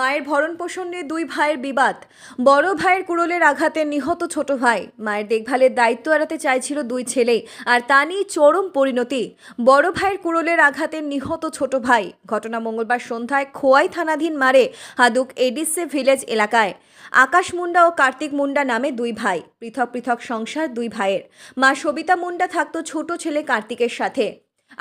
মায়ের ভরণ পোষণ নিয়ে দুই ভাইয়ের বিবাদ। বড় ভাইয়ের কুড়োলের আঘাতে নিহত ছোট ভাই। মায়ের দেখভালের দায়িত্ব এড়াতে চাইছিল দুই ছেলে আর তা নিয়ে চরম পরিণতি। বড় ভাইয়ের কুড়োলের আঘাতে নিহত ছোট ভাই। ঘটনা মঙ্গলবার সন্ধ্যায় খোয়াই থানাধীন মারে হাদুক এডিসে ভিলেজ এলাকায়। আকাশ মুন্ডা ও কার্তিক মুন্ডা নামে দুই ভাই। পৃথক পৃথক সংসার দুই ভাইয়ের। মা সবিতা মুন্ডা থাকতো ছোট ছেলে কার্তিকের সাথে।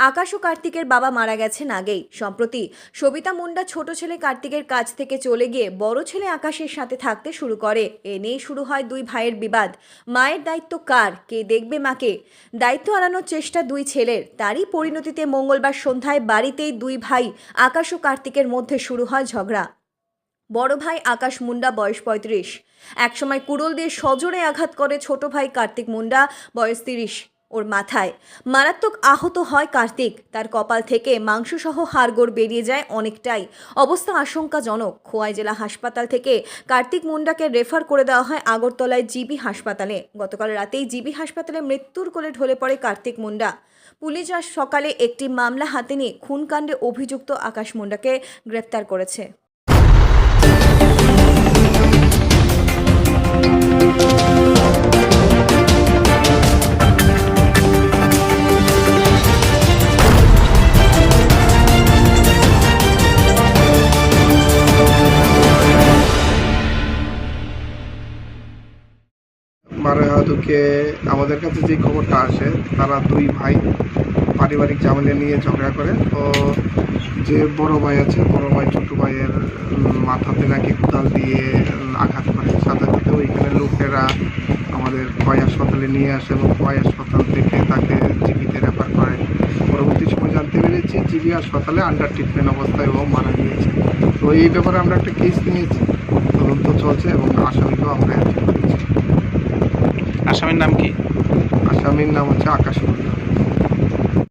আকাশ ও কার্তিকের বাবা মারা গেছেন আগেই। সম্প্রতি সবিতা মুন্ডা ছোট ছেলে কার্তিকের কাছ থেকে চলে গিয়ে বড় ছেলে আকাশের সাথে থাকতে শুরু করে। এ নিয়েই শুরু হয় দুই ভাইয়ের বিবাদ। মায়ের দায়িত্ব কার? কে দেখবে মাকে? দায়িত্ব এড়ানোর চেষ্টা দুই ছেলের। তারই পরিণতিতে মঙ্গলবার সন্ধ্যায় বাড়িতেই দুই ভাই আকাশ ও কার্তিকের মধ্যে শুরু হয় ঝগড়া। বড় ভাই আকাশ মুন্ডা বয়স পঁয়ত্রিশ। একসময় কুড়োল দিয়ে সজোরে আঘাত করে ছোট ভাই কার্তিক মুন্ডা, বয়স তিরিশ। ওর মাথায়। মারাত্মক আহত হয় কার্তিক। তার কপাল থেকে মাংসসহ হাড়গোড় বেরিয়ে যায় অনেকটাই। অবস্থা আশঙ্কাজনক। খোয়াই জেলা হাসপাতাল থেকে কার্তিক মুন্ডাকে রেফার করে দেওয়া হয় আগরতলায় জিবি হাসপাতালে। গতকাল রাতেই জিবি হাসপাতালে মৃত্যুর কোলে ঢলে পড়ে কার্তিক মুন্ডা। পুলিশ আজ সকালে একটি মামলা হাতে নিয়ে খুনকাণ্ডে অভিযুক্ত আকাশ মুন্ডাকে গ্রেপ্তার করেছে। মারাহাদুকে আমাদের কাছে যে খবরটা আসে, তারা দুই ভাই পারিবারিক ঝামেলা নিয়ে ঝগড়া করে। তো যে বড় ভাই আছে, বড় ভাই ছোট ভাইয়ের মাথাতে নাকি কোদাল দিয়ে আঘাত করে। সাথে সাথে ওইখানে লোকেরা আমাদের কয় হাসপাতালে নিয়ে আসে এবং কয় হাসপাতাল থেকে তাকে জিবিতে রেফার করে। পরবর্তী সময় জানতে পেরেছি, জিবি হাসপাতালে আন্ডার ট্রিটমেন্ট অবস্থায় ও মারা গিয়েছে। তো এই ব্যাপারে আমরা একটা কেস নিয়েছি। তদন্ত চলছে এবং আসামিকেও আমরা আসামির নাম কি? আসামির নাম হচ্ছে আকাশ মুন্ডা